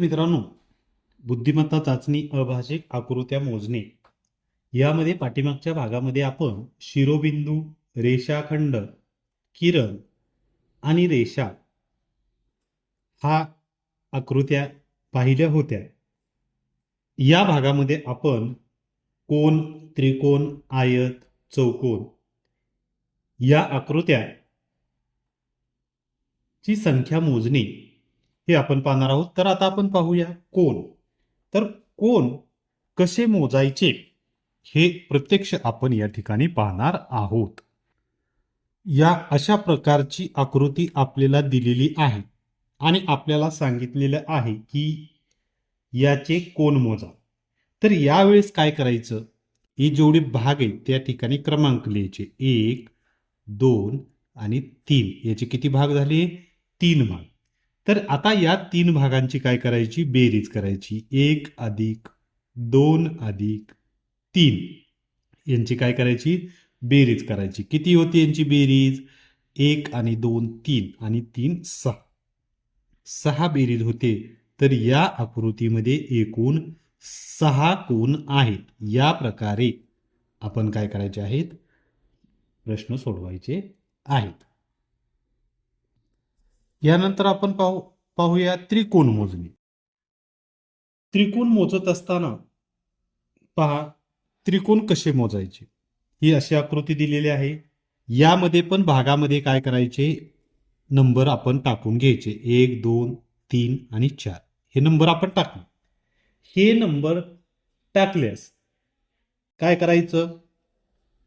मित्रांनो बुद्धिमत्ता चाचणी अभाषिक आकृत्या मोजणे. यामध्ये पाठीमागच्या भागामध्ये आपण शिरोबिंदू रेषाखंड किरण आणि रेषा हा आकृत्या पाहिल्या होत्या. या भागामध्ये आपण कोण त्रिकोण आयत चौकोन या आकृत्या ची संख्या मोजणे. हे आपण पाहणार आहोत. तर आता आपण पाहूया कोण. तर कोण कसे मोजायचे हे प्रत्यक्ष आपण या ठिकाणी पाहणार आहोत. या अशा प्रकारची आकृती आपल्याला दिलेली आहे आणि आपल्याला सांगितलेलं आहे की याचे कोण मोजा. तर यावेळेस काय करायचं? हे जेवढे भाग आहेत त्या ठिकाणी क्रमांक लिहायचे. एक दोन आणि तीन. याचे किती भाग झाले? तीन भाग. तर आता या तीन भागांची काय करायची? बेरीज करायची. एक अधिक दोन अधिक तीन. यांची काय करायची? बेरीज करायची. किती होती यांची बेरीज? एक आणि दोन तीन आणि तीन सहा. सहा बेरीज होते तर या आकृतीमध्ये एकूण सहा कोण आहेत. या प्रकारे आपण काय करायचे आहेत? प्रश्न सोडवायचे आहेत. यानंतर आपण पाहू पाहूया त्रिकोण मोजणी. त्रिकोण मोजत असताना पहा त्रिकोण कसे मोजायचे? ही अशी आकृती दिलेली आहे. यामध्ये पण भागामध्ये काय करायचे? नंबर आपण टाकून घ्यायचे. एक दोन तीन आणि चार. हे नंबर आपण टाकू हे नंबर टाकल्यास काय करायचं?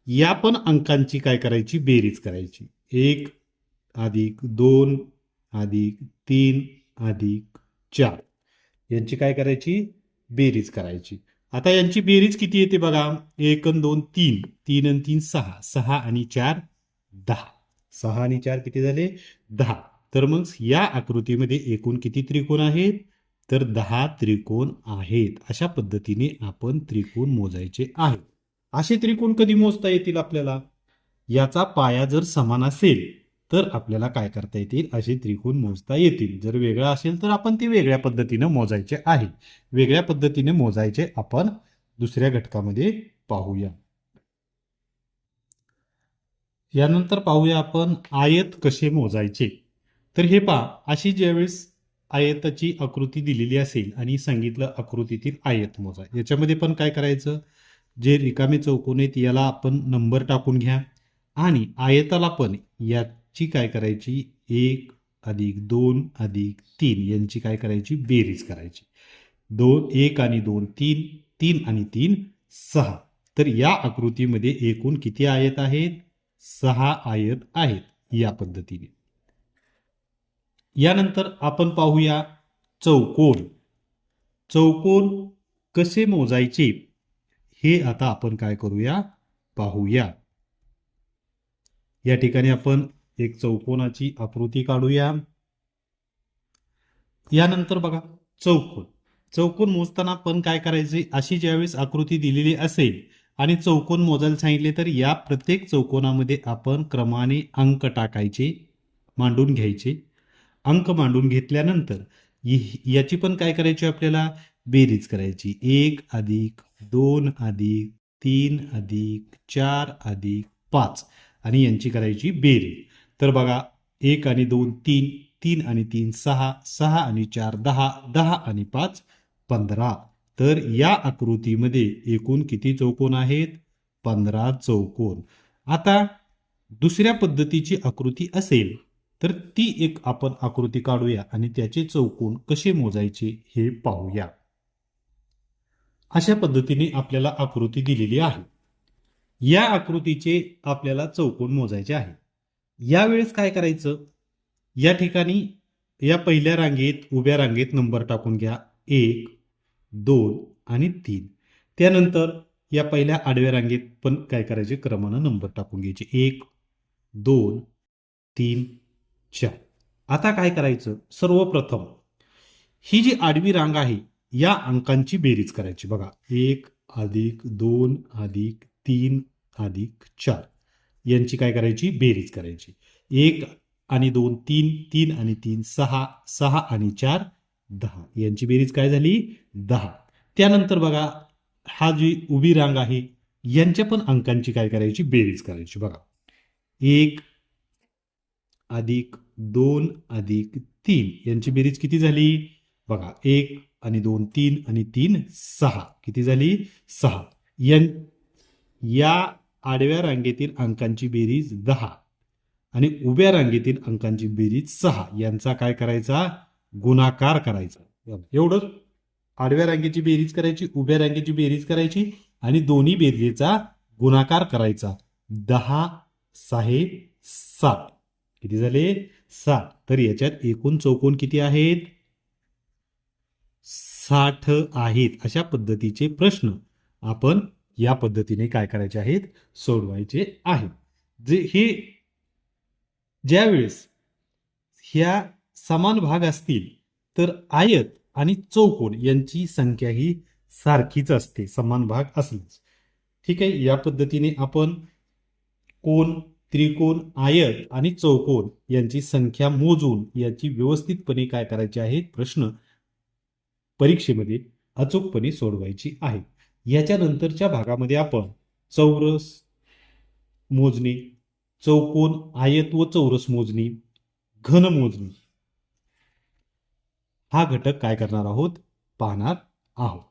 या पण अंकांची काय करायची? बेरीज करायची. एक अधिक दोन अधिक तीन अधिक चार. यांची काय करायची? बेरीज करायची. आता यांची बेरीज किती येते बघा? एक आणि दोन तीन. तीन आणि तीन सहा. सहा आणि चार दहा. सहा आणि चार किती झाले? दहा. तर मग या आकृतीमध्ये एकूण किती त्रिकोण आहेत? तर दहा त्रिकोण आहेत. अशा पद्धतीने आपण त्रिकोण मोजायचे आहेत असे त्रिकोण कधी मोजता येतील आपल्याला? याचा पाया जर समान असेल तर आपल्याला काय करता येतील? असे त्रिकोण मोजता येतील. जर वेगळा असेल तर आपण ते वेगळ्या पद्धतीने मोजायचे आहे. वेगळ्या पद्धतीने मोजायचे आपण दुसऱ्या घटकामध्ये पाहूया. यानंतर पाहूया आपण आयत कसे मोजायचे. तर हे पहा अशी ज्यावेळेस आयताची आकृती दिलेली असेल आणि सांगितलं आकृतीतील आयत मोजा. याच्यामध्ये पण काय करायचं? जे रिकामे चौकोन आहेत याला आपण नंबर टाकून घ्या. आणि आयताला पण ची काय करायची? एक अधिक दोन अधिक तीन यांची काय करायची? बेरीज करायची. दोन एक आणि दोन तीन तीन आणि तीन सहा. तर या आकृतीमध्ये एकूण किती आयत आहेत? सहा आयत आहेत या पद्धतीने. यानंतर आपण पाहूया चौकोन. चौकोन कसे मोजायचे? हे आता आपण काय करूया? पाहूया. या ठिकाणी आपण एक चौकोनाची आकृती काढूया. यानंतर बघा चौकोन. चौकोन मोजताना पण काय करायचे? अशी ज्यावेळेस आकृती दिलेली असेल आणि चौकोन मोजायला सांगितले तर या प्रत्येक चौकोनामध्ये आपण क्रमाने अंक टाकायचे मांडून घ्यायचे. अंक मांडून घेतल्यानंतर याची पण काय करायची आपल्याला? बेरीज करायची. एक अधिक दोन अधिक तीन अधिक चार अधिक पाच. आणि यांची करायची बेरीज. तर बघा एक आणि दोन तीन तीन आणि तीन सहा सहा आणि चार दहा दहा आणि पाच पंधरा. तर या आकृतीमध्ये एकूण किती चौकोन आहेत? पंधरा चौकोन. आता दुसऱ्या पद्धतीची आकृती असेल तर ती एक आपण आकृती काढूया आणि त्याचे चौकोन कसे मोजायचे हे पाहूया. अशा पद्धतीने आपल्याला आकृती दिलेली आहे. या आकृतीचे आपल्याला चौकोन मोजायचे आहे. यावेळेस काय करायचं? या ठिकाणी या पहिल्या रांगेत उभ्या रांगेत नंबर टाकून घ्या. एक दोन आणि तीन. त्यानंतर या पहिल्या आडव्या रांगेत पण काय करायचे? क्रमानं नंबर टाकून घ्यायचे. एक दोन तीन चार. आता काय करायचं? सर्वप्रथम ही जी आडवी रांग आहे या अंकांची बेरीज करायची. बघा एक अधिक दोन अधिक तीन अधिक चार. यांची काय करायची? बेरीज करायची. एक आणि दोन तीन तीन आणि तीन सहा सहा आणि चार दहा. यांची बेरीज काय झाली? दहा. त्यानंतर बघा हा जी उभी रांग आहे यांच्या पण अंकांची काय करायची? बेरीज करायची. बघा. एक अधिक दोन अधिक तीन. यांची बेरीज किती झाली? बघा एक आणि दोन तीन आणि तीन सहा. किती झाली? सहा. यां या आडव्या रांगेतील अंकांची बेरीज दहा आणि उभ्या रांगेतील अंकांची बेरीज सहा. यांचा काय करायचा? गुणाकार करायचा. एवढंच आडव्या रांगेची बेरीज करायची उभ्या रांगेची बेरीज करायची आणि दोन्ही बेरीजेचा गुणाकार करायचा. दहा सहा सात. किती झाले? सात. तर याच्यात एकूण चौकोन किती आहेत? साठ आहेत. अशा पद्धतीचे प्रश्न आपण या पद्धतीने काय करायचे आहेत? सोडवायचे आहेत जे हे ज्यावेळेस ह्या समान भाग असतील तर आयत आणि चौकोन यांची संख्या ही सारखीच असते समान भाग असलीच. ठीक आहे? या पद्धतीने आपण कोण त्रिकोण आयत आणि चौकोन यांची संख्या मोजून याची व्यवस्थितपणे काय करायचे आहेत? प्रश्न परीक्षेमध्ये अचूकपणे सोडवायची आहे. याच्यानंतरच्या भागामध्ये आपण चौरस मोजणी चौकोन आयत व चौरस मोजणी घन मोजणी हा घटक काय करणार आहोत? पाहणार आहोत.